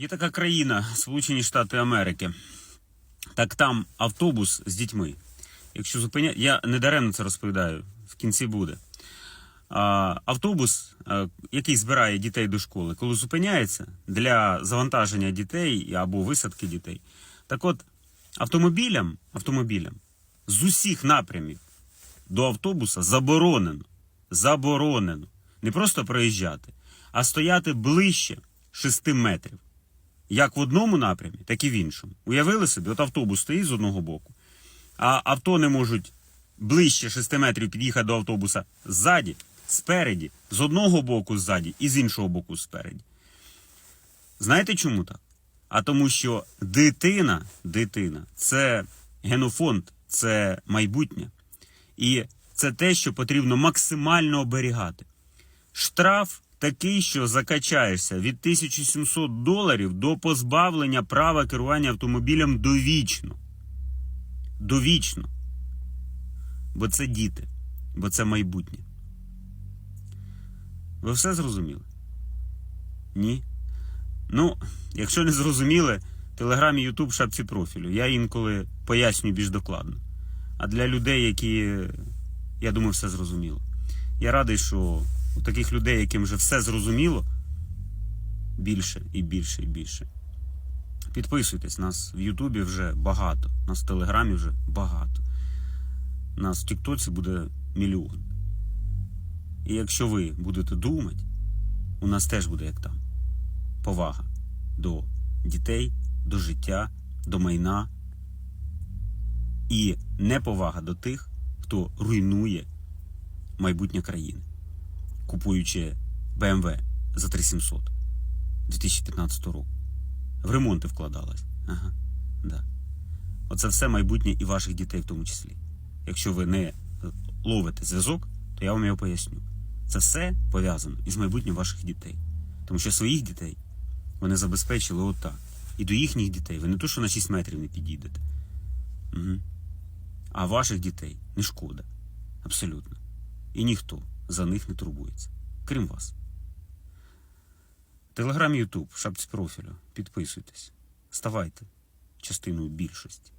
Є така країна, Сполучені Штати Америки. Так там автобус з дітьми. Якщо зупиня... я не даремно це розповідаю, в кінці буде. А, автобус, який збирає дітей до школи, коли зупиняється для завантаження дітей або висадки дітей. Так от, автомобілям, автомобілям з усіх напрямів до автобуса заборонено. Заборонено. Не просто проїжджати, а стояти ближче 6 метрів. Як в одному напрямі, так і в іншому. Уявили собі, от автобус стоїть з одного боку, а авто не можуть ближче 6 метрів під'їхати до автобуса ззаді, спереді, з одного боку ззаді і з іншого боку спереді. Знаєте чому так? А тому, що дитина, дитина це генофонд, це майбутнє. І це те, що потрібно максимально оберігати. Штраф такий, що закачаєшся від 1700 доларів до позбавлення права керування автомобілем довічно. Довічно. Бо це діти, бо це майбутнє. Ви все зрозуміли? Ні? Ну, якщо не зрозуміли, Телеграм і Ютуб шапці профілю. Я інколи пояснюю більш докладно. А для людей, які, я думаю, все зрозуміло. Я радий, що у таких людей, яким вже все зрозуміло, більше і більше і більше. Підписуйтесь, нас в Ютубі вже багато, нас в Телеграмі вже багато. Нас в Тіктоці буде мільйон. І якщо ви будете думати, у нас теж буде як там. Повага до дітей, до життя, до майна і неповага до тих, хто руйнує майбутнє країни, купуючи BMW за 3700 2015 року. В ремонти вкладалась. Ага, да. Оце все майбутнє і ваших дітей в тому числі. Якщо ви не ловите зв'язок, то я вам його поясню. Це все пов'язано із майбутнім ваших дітей. Тому що своїх дітей вони забезпечили отак. І до їхніх дітей ви не то, що на 6 метрів не підійдете. Угу. А ваших дітей не шкода. Абсолютно. І ніхто за них не турбується. Крім вас. Телеграм Ютуб, шапці профілю. Підписуйтесь. Ставайте частиною більшості.